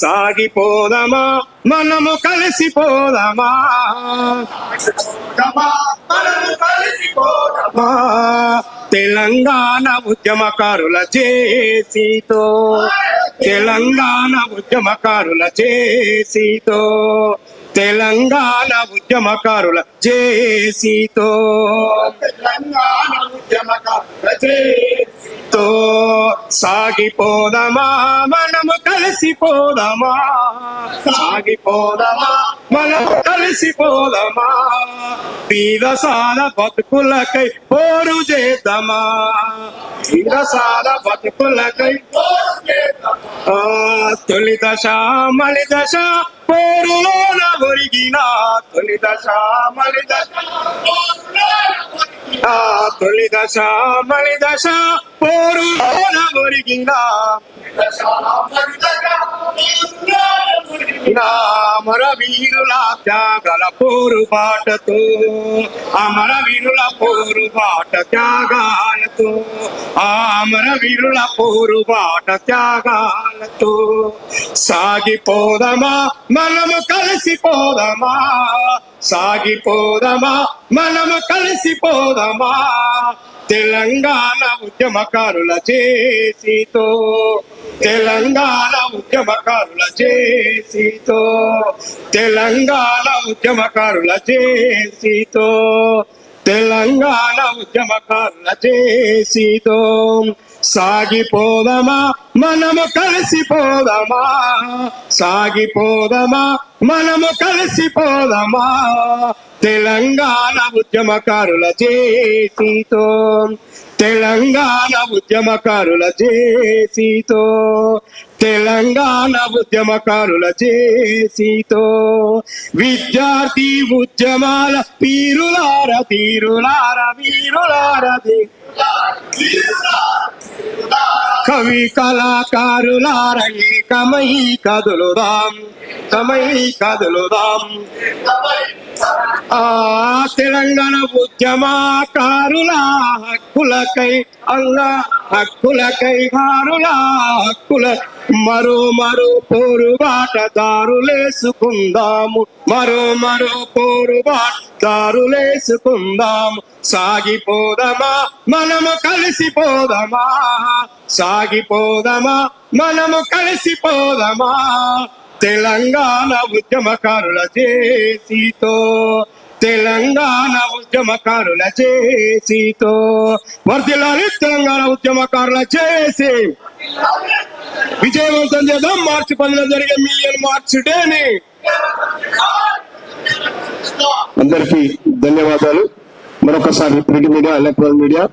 సాగిపోదమా? మనము కలిసిపోదమా? తెలంగాణ ఉద్యమకారుల చేసితో తెలంగాణ ఉద్యమకారుల చేసితో తెలంగాణ ఉద్యమకారుల చేసితో. తెలంగాణ ఉద్యమకారుల తో సాగిపోదమా మనము కలిసిపోదమా? సాగిపోదమా మనము కలిసిపోదమా? పీరసాల బతుకులకై పోరు చేద్దామా? పీరసాల బతుకులకై ఆ, తొలి దశ మలి దశ పోరులోన ఒరిగిన. తొలి దశ మలి దశ ఆ, తొలి దశ మలి దశ పోరు ఒరిగిన అమర వీరుల త్యాగల పోరు బాటతో అమర వీరుల పోరు బాట త్యాగాలతో అమర వీరుల పోరు బాట త్యాగాలతో సాగిపోదమా మనము కలిసిపోదమా సాగిపోదమా మనము కలిసిపోదమా తెలంగాణ ఉద్యమకారుల చేసితో తెలంగాణ ఉద్యమకారుల చేసితో తెలంగాణ ఉద్యమకారుల చేసితో తెలంగాణ ఉద్యమకారుల చేసితో సాగిపోదమా? మనము కలిసిపోదమా? సాగిపోదమా? మనము కలిసిపోదమా? తెలంగాణ ఉద్యమకారుల చేసితో తెలంగాణ ఉద్యమకారుల చేసితో తెలంగాణ ఉద్యమకారుల చేసితో విద్యార్థి ఉద్యమాల పీరులార తీరులార వీరులారది కవి కళాకారులార ఏకమై కదులుదాం. తమై కదులుదాం. ఆ తెలంగాణ ఉద్యమాకారుల హక్కులకై అంగ హక్కులకై కారుల హక్కుల మరో మరో పోరుబాట దారులేసుకుందాము మరో మరో పోరుబాట దారులేసుకుందాము సాగిపోదమా? మనము కలిసిపోదమా? సాగిపోదమా? మనము కలిసిపోదమా? తెలంగాణ ఉద్యమకారుల చేసితో తెలంగాణ ఉద్యమకారుల చేసితో వర్దిల్లాలి తెలంగాణ ఉద్యమకారుల చేసి. విజయవంతం చేద్దాం. మార్చి పదిలో జరిగే మిలియన్ మార్చ్ డేని. అందరికీ ధన్యవాదాలు. మరొకసారి ప్రింట్ మీడియా ఎలక్ట్రానిక్ మీడియా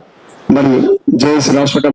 మరియు జేఎస్ రాష్ట్ర